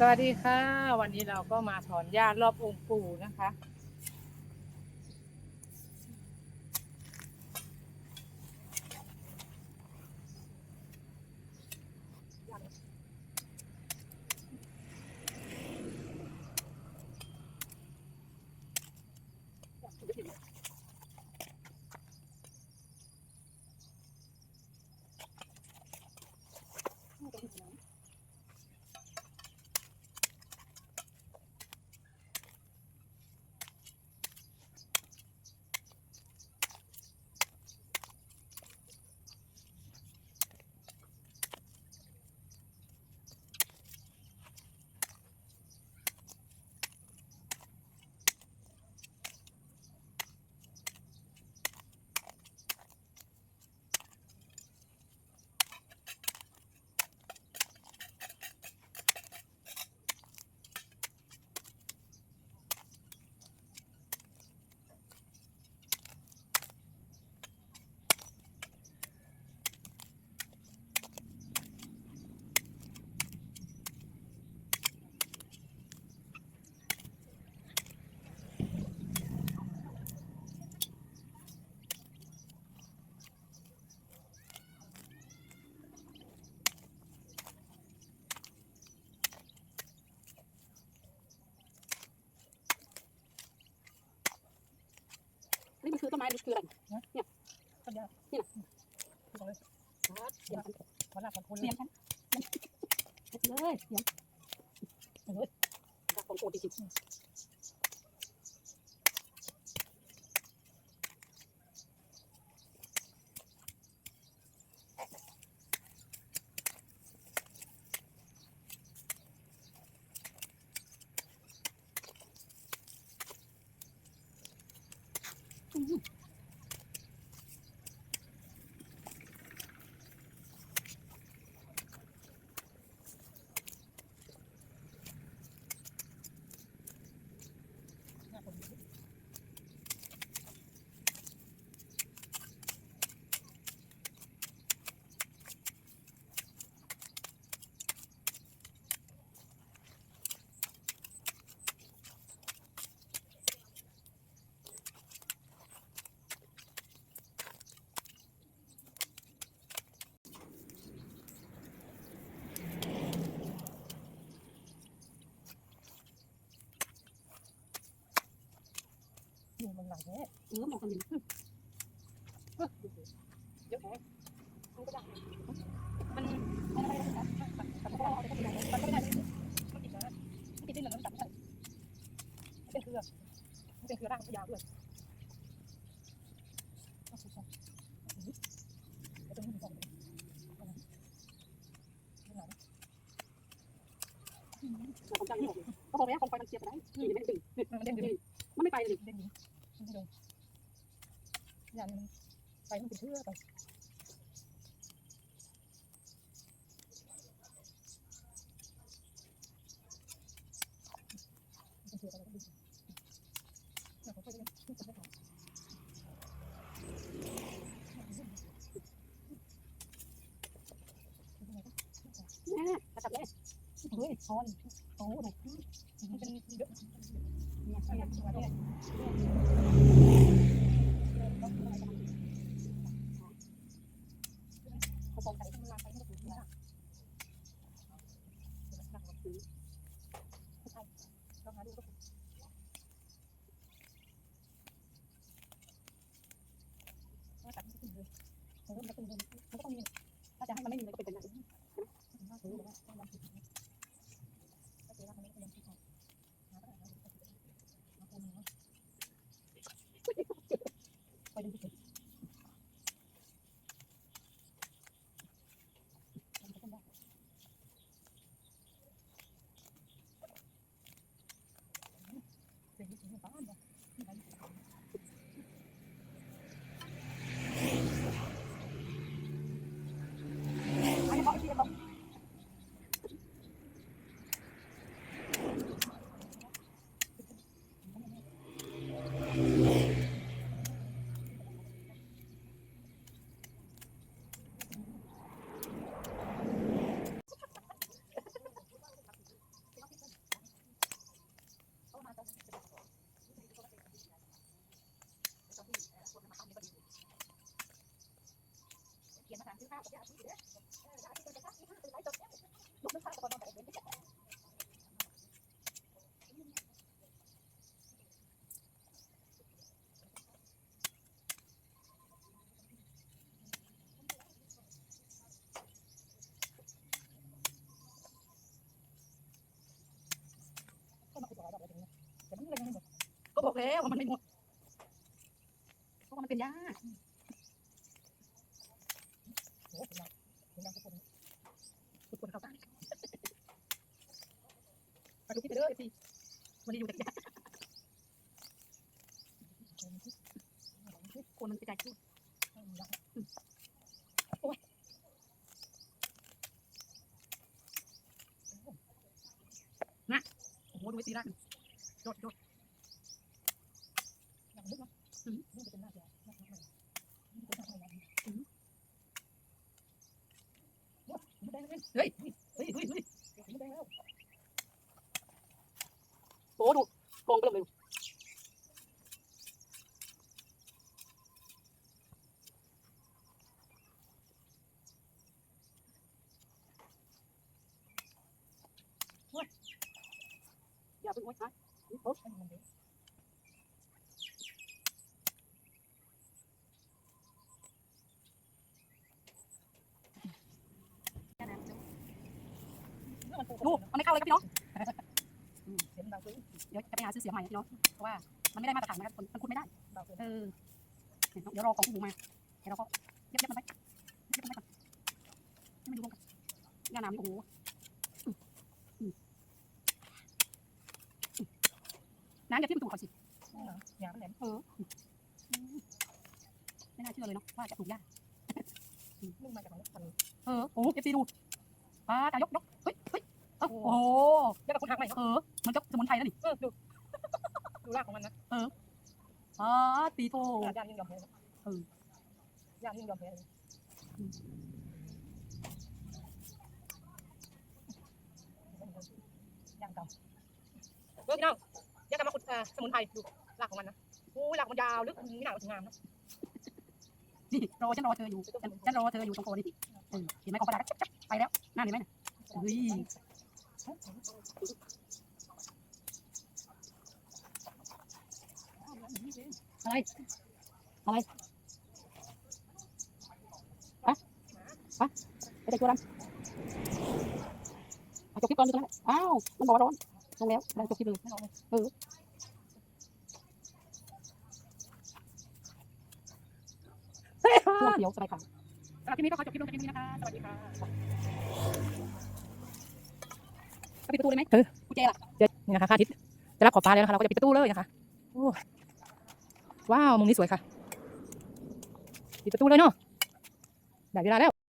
สวัสดีค่ะ วันนี้เราก็มาถอนหญ้ารอบองค์ปู่นะคะ นี่มันคือต้นไม้หรือคืออะไรต้นหญ้านี่นะบอกเลยเดี๋ยวขอหน้าขอคนเลเสียยงฉันเลยเสียงโอ้ยของโกรธจริง Mm-hmm. แท้เออมองกันอยู่เยอะแท้มันก็ได้มันมันอะไรนะแต่ได้มันไม่ได้มันติดนะมันติดได้เหลือมันจับไม่ได้มันเป็นเครือมันเป็นเครือร่างยาวด้วยเอาสิครับเอาตรงนี้ดีกว่าเอานะเอาหน่อยนะเราคงจังไม่ออกก็บอกแล้วคงไฟมันเสียบไปได้นี่ไม่ดึงมันเด้งดึงมันไม่ไปเลย เด้ดึงมันไม่โดนอย่างนี้มันไฟมันเป็นเครือไปเป็นเครือไปแล้วก็ดึงแล้วก็ค่อยๆดึงขึ้นไปได้แม่จับได้เฮ้ยช้อนโอ้โหมันเป็นเยอะเนี่ยเนี่ยตัวเนี่ยเขาบอกใส่ข้างล่างใส่ให้ถูกนะต้องหาดูก็ถูกว่าตัดไม่ขึ้นเลยโอ้โหมันก็เป็นมันก็ต้องมี ถ้าจะให้มันไม่มีมันก็เป็นแบบนั้น น่าสนใจว่าต้องลองผิดนะก็คือว่าเขาไม่ได้ลองผิดก่อนหาก็ได้นะหาคนนึงเนาะคอยดูผิดมันจะต้องได้ ก็บอกแล้วว่ามันไม่หมดเพราะว่ามันเป็นหญ้าทุกคนเข้าตาไปดูคลิปไปเด้อ สิวันนี้อยู่แต่ยาคนมันไปใจพูดโอ้ยนะโอ้โหดูไอ้สีร่างโดดโดด เฮ้ยเฮ้ยเฮ้ยเฮ้ยโอ้ดูลงไปเลย อย่าเพิ่งโอ๊ยนะโอ๊ยดูมันไม่เข้าเลยครับพี่น้องเดี๋ยวจะไปหาซื้อเสียงใหม่นะพี่น้องเพราะว่ามันไม่ได้มาตรฐานนะครับมันคุดไม่ได้เออเดี๋ยวรอของผู้มาเดี๋ยวเราก็เย็บเย็บมันไปเย็บมันไปก่อนให้มันอยู่รวมกันยาน้ำนี่โอ้โหอืมอืมอืม น้ำอย่าที่มันถูกเขาสิเอออืมไม่น่าเชื่อเลยเนาะว่าจะถูกยากเออโอ้เอฟซีดูป้าตายกยกเฮ้ยเฮ้ยเอ้าโอ้โหแล้วก็คุณทักใหม่เออมันก็สมุนไพรแล้วนี่เออดูดูรากของมันนะอ๋อตีโทย่างยิ่งยอมแพ้ย่างยิ่งยอมแพ้ย่างเก่าเออพี่น้อง ย่าสมุนไพรดูรากของมันนะโอ้ยรากมันยาวลึกนี่หนาถึงงามนะนี่รอฉันรอเธออยู่ฉันฉันรอเธออยู่ตรงโคนนี่เออเห็นไหมของประดาจับจับไปแล้วนั่นเห็นไหมน่ะเฮ้ยอะไรอะไรฮะฮะไปเด็กตัวดำจบคลิปก่อนดูตรงนั้นอ้าวมันบอกว่าร้อนลงแล้วเราจบคลิปเลยเออ ช่วงเขียวสบายขาสำหรับคลิปนี้ก็ขอจบคลิปลงแต่เพียงนี้นะคะ สวัสดีค่ะจะปิดประตูเลยไหมเออกุญแจล่ะนี่นะคะพระอาทิตย์จะรับขอบฟ้าแล้วนะคะ เราก็จะปิดประตูเลยนะคะโอ้ว้าว มุมนี้สวยค่ะ ปิดประตูเลยเนาะได้เวลาแล้ว